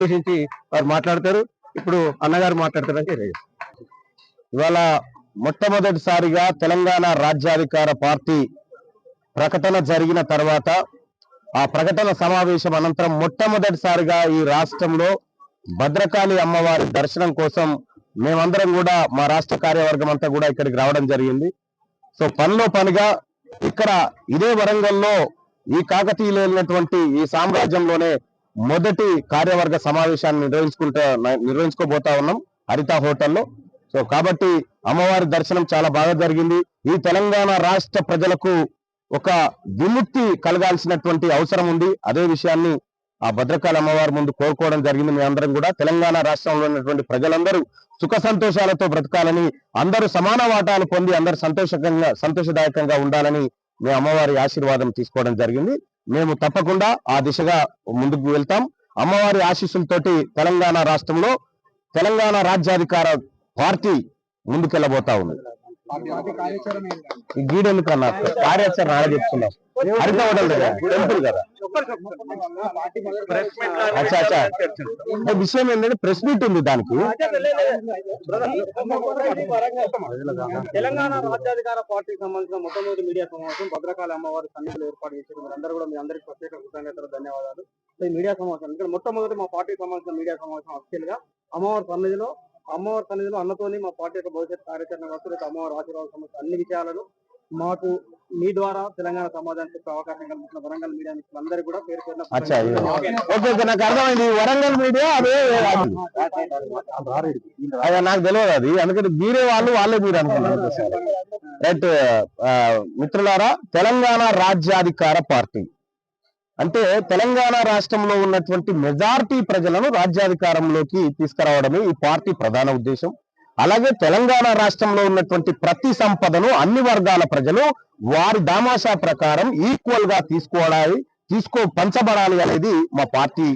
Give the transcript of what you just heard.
ఉద్దేశించి వారు మాట్లాడతారు. ఇప్పుడు అన్నగారు మాట్లాడతారంటే ఇవాళ మొట్టమొదటిసారిగా తెలంగాణ రాజ్యాధికార పార్టీ ప్రకటన జరిగిన తర్వాత ఆ ప్రకటన సమావేశం అనంతరం మొట్టమొదటిసారిగా ఈ రాష్ట్రంలో భద్రకాళి అమ్మవారి దర్శనం కోసం మేమందరం కూడా మా రాష్ట్ర కార్యవర్గం అంతా కూడా ఇక్కడికి రావడం జరిగింది. సో పనిలో పనిగా ఇక్కడ ఇదే వరంగల్లో ఈ కాకతీయులైనటువంటి ఈ సామ్రాజ్యంలోనే మొదటి కార్యవర్గ సమావేశాన్ని నిర్వహించుకుంటా నిర్వహించుకోబోతా ఉన్నాం హరిత హోటల్లో. సో కాబట్టి అమ్మవారి దర్శనం చాలా బాగా జరిగింది. ఈ తెలంగాణ రాష్ట్ర ప్రజలకు ఒక విముక్తి కలగాల్సినటువంటి అవసరం ఉంది. అదే విషయాన్ని ఆ భద్రకాళి అమ్మవారి ముందు కోరుకోవడం జరిగింది మీ అందరం కూడా. తెలంగాణ రాష్ట్రంలో ఉన్నటువంటి ప్రజలందరూ సుఖ సంతోషాలతో బ్రతకాలని అందరూ సమాన వాటాలు పొంది అందరూ సంతోషకంగా సంతోషదాయకంగా ఉండాలని మేము అమ్మవారి ఆశీర్వాదం తీసుకోవడం జరిగింది. మేము తప్పకుండా ఆ దిశగా ముందుకు వెళ్తాం. అమ్మవారి ఆశీస్సులతోటి తెలంగాణ రాష్ట్రంలో తెలంగాణ రాజ్యాధికార పార్టీ ముందుకెళ్ళబోతా ఉంది. గీడెందుకు అన్నారు? కార్యాచరణ ఆడ చెప్తున్నారు. హరిత టెంపుల్ కదా? విషయం ఏంటంటే ప్రెస్ మీట్ ఉంది దానికి. తెలంగాణ రాజ్యాధికార పార్టీకి సంబంధించిన మొట్టమొదటి మీడియా సమావేశం భద్రకాళి అమ్మవారి సన్నిధిలో ఏర్పాటు చేశారు. మీరందరూ కూడా మీ అందరికీ ప్రత్యేక కృతజ్ఞతలు ధన్యవాదాలు. ఈ మీడియా సమావేశం ఇక్కడ మొట్టమొదటి మా పార్టీకి సంబంధించిన మీడియా సమావేశం అఫీషియల్గా అమ్మవారి సన్నిధిలో అమ్మవారి సన్నిధిలో అన్నతోని మా పార్టీ యొక్క భవిష్యత్ కార్యాచరణ వస్తువులకు అమ్మవారి ఆశీర్వాదం సంబంధించిన అన్ని విషయాలను మాకు మీ ద్వారా తెలంగాణ సమాజానికి అవకాశం కల్పించిన వరంగల్ మీడియా అందరికీ కూడా పేరు పేరున ఓకే నాకు అర్థమైంది వరంగల్ మీడియా అదే అదే నాకు తెలియదు అది అందుకని మీరే వాళ్ళు వాళ్ళే మీరు అనుకుంటున్నారు రైట్ మిత్రులారా తెలంగాణ రాజ్యాధికార పార్టీ అంటే తెలంగాణ రాష్ట్రంలో ఉన్నటువంటి మెజారిటీ ప్రజలను రాజ్యాధికారంలోకి తీసుకురావడమే ఈ పార్టీ ప్రధాన ఉద్దేశం అలాగే తెలంగాణ రాష్ట్రంలో ఉన్నటువంటి ప్రతి సంపదను అన్ని వర్గాల ప్రజలు వారి దామాషా ప్రకారం ఈక్వల్గా తీసుకోవడాలి తీసుకో పంచబడాలి అనేది మా పార్టీ